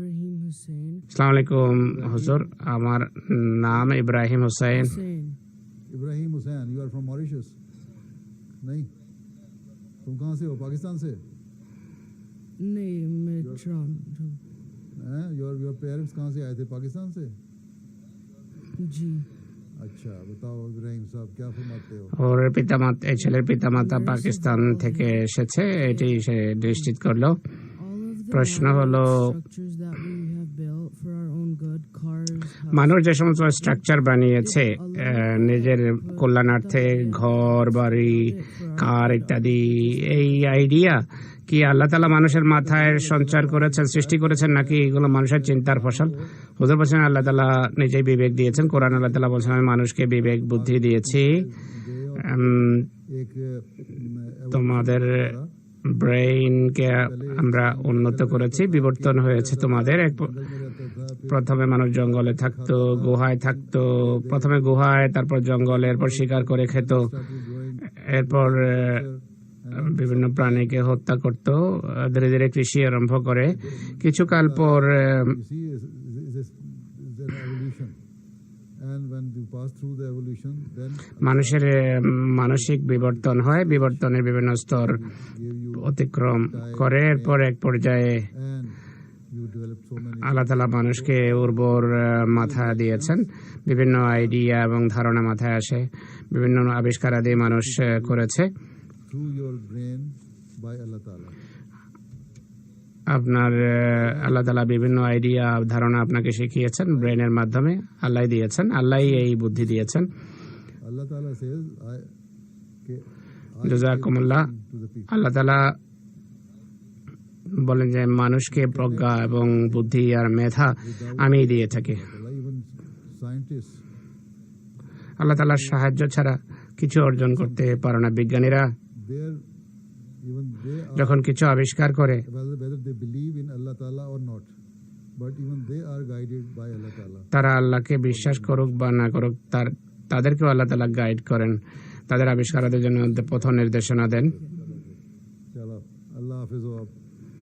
Ibrahim Hussein. আসসালামু আলাইকুম হুজুর আমার নাম Ibrahim Hossain Hussein. Ibrahim Hussain you are from Mauritius नहीं तुम कहाँ से हो पाकिस्तान से नहीं मैं Toronto. हैं योर योर पेरेंट्स कहाँ से आए थे पाकिस्तान से जी अच्छा बताओ इब्राहिम साहब क्या फरमाते हो ওর পিতামাতা এই ছেলের পিতামাতা পাকিস্তান থেকে এসেছে এটি সে নিশ্চিত করলো all of the প্রশ্ন হলো, মানুষ যে সমস্ত স্ট্রাকচার বানিয়েছে নিজের কল্যাণার্থে ঘর, বাড়ি, কার ইত্যাদি, এই আইডিয়া কি আল্লাহ তালা মানুষের মাথায় সঞ্চার করেছেন, সৃষ্টি করেছেন, নাকি এগুলো মানুষের চিন্তার ফসল? হুজুর বলছেন, আল্লাহ তালা নিজেই বিবেক দিয়েছেন, কোরআন আল্লাহ তালা বলছেন, আমি মানুষকে বিবেক বুদ্ধি দিয়েছি। তোমাদের ব্রেইনকে আমরা উন্নত করেছি বিবর্তন হয়েছে তোমাদের। এক প্রথমে মানুষ জঙ্গলে থাকতো গুহায় থাকতো প্রথমে গুহায় তারপর জঙ্গলে এরপর শিকার করে খেত এরপর বিভিন্ন প্রাণীকে হত্যা করত ধীরে ধীরে কৃষি আরম্ভ করে। কিছুকাল পর মানুষের মানসিক বিবর্তন হয় বিবর্তনের বিভিন্ন স্তর। অতিক্রম করে এরপর এক পর্যায়ে আল্লাহ তালা মানুষকে উর্বর মাথা দিয়েছেন। বিভিন্ন আইডিয়া এবং ধারণা মাথায় আসে। বিভিন্ন আবিষ্কারাদি মানুষ করেছে. আপনার আল্লাহ তালা বিভিন্ন আইডিয়া ধারণা আপনাকে শিখিয়েছেন ব্রেনের মাধ্যমে। আল্লাহ দিয়েছেন আল্লাহ এই বুদ্ধি দিয়েছেন। Allah জজাকুমুল্লাহ, আল্লাহ তালা বলেন যে, মানুষকে প্রজ্ঞা এবং বুদ্ধি আর মেধা আমি দিয়ে থাকি। আল্লাহ তালার সাহায্য ছাড়া কিছু অর্জন করতে পারে না বিজ্ঞানীরা। যখন কিছু আবিষ্কার করে, তারা আল্লাহকে বিশ্বাস করুক বা না করুক, তার আল্লাহ গাইড করেন। তাদের আবিষ্কারদের জন্য পথ নির্দেশনা দেন।